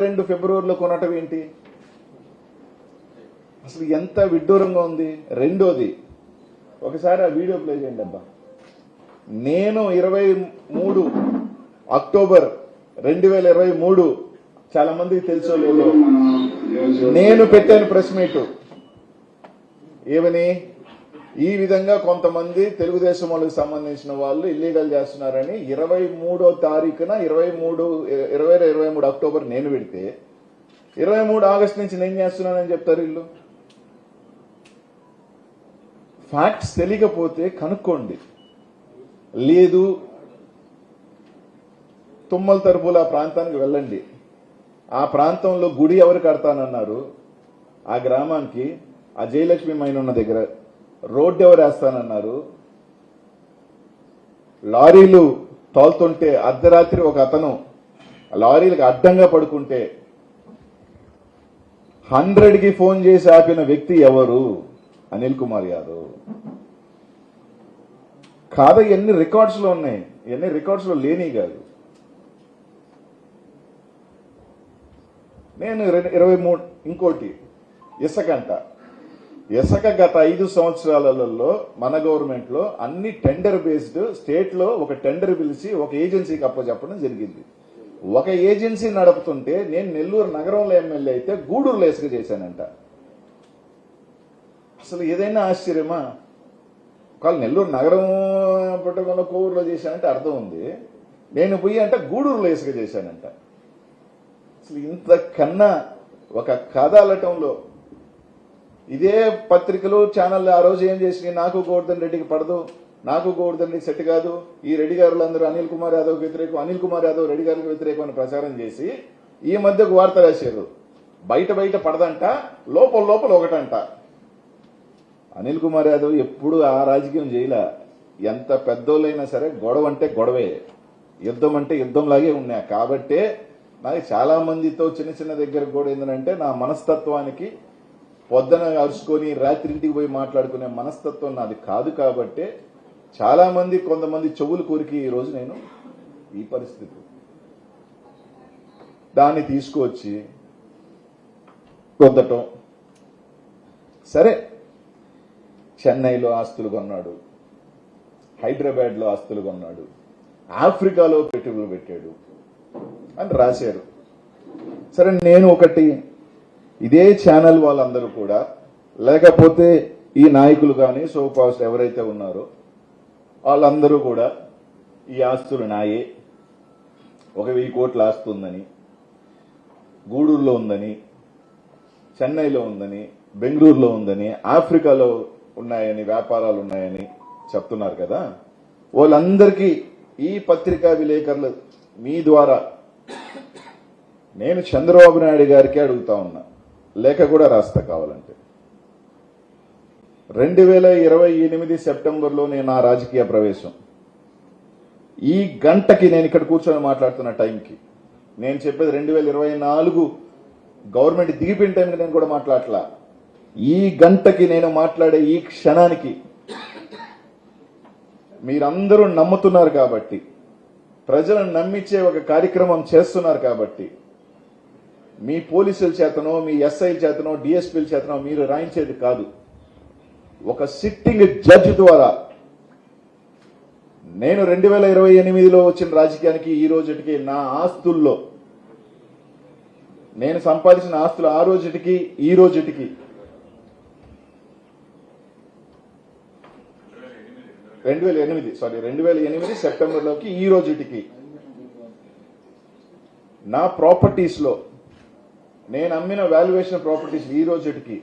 రెండు ఫిబ్రవరిలో కొనటం ఏంటి? అసలు ఎంత విడ్డూరంగా ఉంది? రెండోది ఒకసారి ఆ వీడియో ప్లే చేయండి అబ్బా. నేను ఇరవై మూడు అక్టోబర్ రెండు వేల ఇరవై మూడు చాలా మందికి తెలుసో లేదో. నేను పెట్టాను ప్రెస్ మీట్. ఏమని? ఈ విధంగా కొంతమంది తెలుగుదేశం వాళ్ళకి సంబంధించిన వాళ్ళు ఇల్లీగల్ చేస్తున్నారని ఇరవై మూడో తారీఖున ఇరవై మూడు ఇరవై ఇరవై మూడు అక్టోబర్ నేను పెడితే ఇరవై మూడు ఆగస్ట్ నుంచి నేను చేస్తున్నానని చెప్తారు వీళ్ళు? ఫ్యాక్ట్స్ తెలియకపోతే కనుక్కోండి. లేదు తుమ్మల తరపుల ఆ ప్రాంతానికి వెళ్ళండి. ఆ ప్రాంతంలో గుడి ఎవరు కడతానన్నారు? ఆ గ్రామానికి ఆ జయలక్ష్మి మైన ఉన్న దగ్గర రోడ్డు ఎవరు వేస్తానన్నారు? లారీలు తోలుతుంటే అర్ధరాత్రి ఒక అతను లారీలకు అడ్డంగా పడుకుంటే హండ్రెడ్కి ఫోన్ చేసి ఆపిన వ్యక్తి ఎవరు? అనిల్ కుమార్ యాదవ్. కాదా ఎన్ని రికార్డ్స్లో ఉన్నాయి? ఎన్ని రికార్డ్స్లో లేని కాదు. నేను ఇరవై మూడు ఇంకోటి ఇసకంట ఇసక గత ఐదు సంవత్సరాలలో మన గవర్నమెంట్లో అన్ని టెండర్ బేస్డ్ స్టేట్లో ఒక టెండర్ పిలిచి ఒక ఏజెన్సీకి అప్పచెప్పడం జరిగింది. ఒక ఏజెన్సీ నడుపుతుంటే నేను నెల్లూరు నగరంలో ఎమ్మెల్యే అయితే గూడూరులో ఇసుక చేశానంట. అసలు ఏదైనా ఆశ్చర్యమా? ఒకవేళ నెల్లూరు నగరం పుట్టకంలో కోవూరులో చేశానంటే అర్థం ఉంది. నేను పోయి అంటే గూడూరులో ఇసుక చేశానంట. అసలు ఇంత కన్నా ఒక కథ అలటంలో ఇదే పత్రికలు ఛానల్ ఆ రోజు ఏం చేసినాయి? నాకు గోవర్ధన్ రెడ్డికి పడదు. నాకు గోవర్ధన్ రెడ్డి సెట్ కాదు. ఈ రెడ్డి గారులు అందరూ అనిల్ కుమార్ యాదవ్ వ్యతిరేకం అనిల్ కుమార్ యాదవ్ రెడ్డి గారికి వ్యతిరేకం అని ప్రచారం చేసి ఈ మధ్య వార్త రాశారు. బయట బయట పడదంట లోపల లోపల ఒకటంట. అనిల్ కుమార్ యాదవ్ ఎప్పుడు ఆ రాజకీయం చేయలే. ఎంత పెద్దోళ్ళైనా సరే గొడవ అంటే గొడవే. యుద్ధం అంటే యుద్ధంలాగే ఉన్నాయి. కాబట్టే నాకు చాలా మందితో చిన్న చిన్న దగ్గర కూడా ఏంటంటే నా మనస్తత్వానికి పొద్దున అరుచుకొని రాత్రి ఇంటికి పోయి మాట్లాడుకునే మనస్తత్వం నాది కాదు కాబట్టే చాలా మంది కొంతమంది చెవులు కోరికి ఈ రోజు నేను ఈ పరిస్థితి. దాన్ని తీసుకువచ్చి పొందటం సరే చెన్నైలో ఆస్తులు కొన్నాడు. హైదరాబాద్లో ఆస్తులు కొన్నాడు. ఆఫ్రికాలో పెట్టుబడులు పెట్టాడు. అని రాశారు. సరే నేను ఒకటి ఇదే ఛానల్ వాళ్ళందరూ కూడా లేకపోతే ఈ నాయకులు కానీ సోపాస్ట్ ఎవరైతే ఉన్నారో వాళ్ళందరూ కూడా ఈ ఆస్తులు నాయే. ఒక వెయ్యి కోట్ల ఆస్తు ఉందని గూడూరులో ఉందని చెన్నైలో ఉందని బెంగళూరులో ఉందని ఆఫ్రికాలో ఉన్నాయని వ్యాపారాలు ఉన్నాయని చెప్తున్నారు కదా. వాళ్ళందరికీ ఈ పత్రికా విలేకరులు మీ ద్వారా. నేను చంద్రబాబు నాయుడు గారికి అడుగుతా ఉన్నా. లేఖ కూడా రాస్తా కావాలంటే. రెండు వేల ఇరవై ఎనిమిది సెప్టెంబర్లో నేను నా రాజకీయ ప్రవేశం. ఈ గంటకి నేను ఇక్కడ కూర్చొని మాట్లాడుతున్న టైంకి నేను చెప్పేది రెండు వేల ఇరవై నాలుగు గవర్నమెంట్ దిగిపోయిన టైంకి నేను కూడా మాట్లాడలా. ఈ గంటకి నేను మాట్లాడే ఈ క్షణానికి మీరందరూ నమ్ముతున్నారు కాబట్టి ప్రజలను నమ్మించే ఒక కార్యక్రమం చేస్తున్నారు కాబట్టి మీ పోలీసుల చేతనో మీ ఎస్ఐల చేతనో డిఎస్పీల చేతనో మీరు రాయించేది కాదు. ఒక సిట్టింగ్ జడ్జి ద్వారా నేను రెండు వేల ఇరవై ఎనిమిదిలో వచ్చిన రాజకీయానికి ఈ రోజుటికి నా ఆస్తుల్లో నేను సంపాదించిన ఆస్తులు ఆ రోజుటికి ఈ రోజుటికి రెండు వేల ఎనిమిది సారీ రెండు వేల ఎనిమిది సెప్టెంబర్లోకి ఈ రోజుటికి నా ప్రాపర్టీస్లో నేను అమ్మిన వాల్యుయేషన్ ప్రాపర్టీస్ ఈ రోజుకి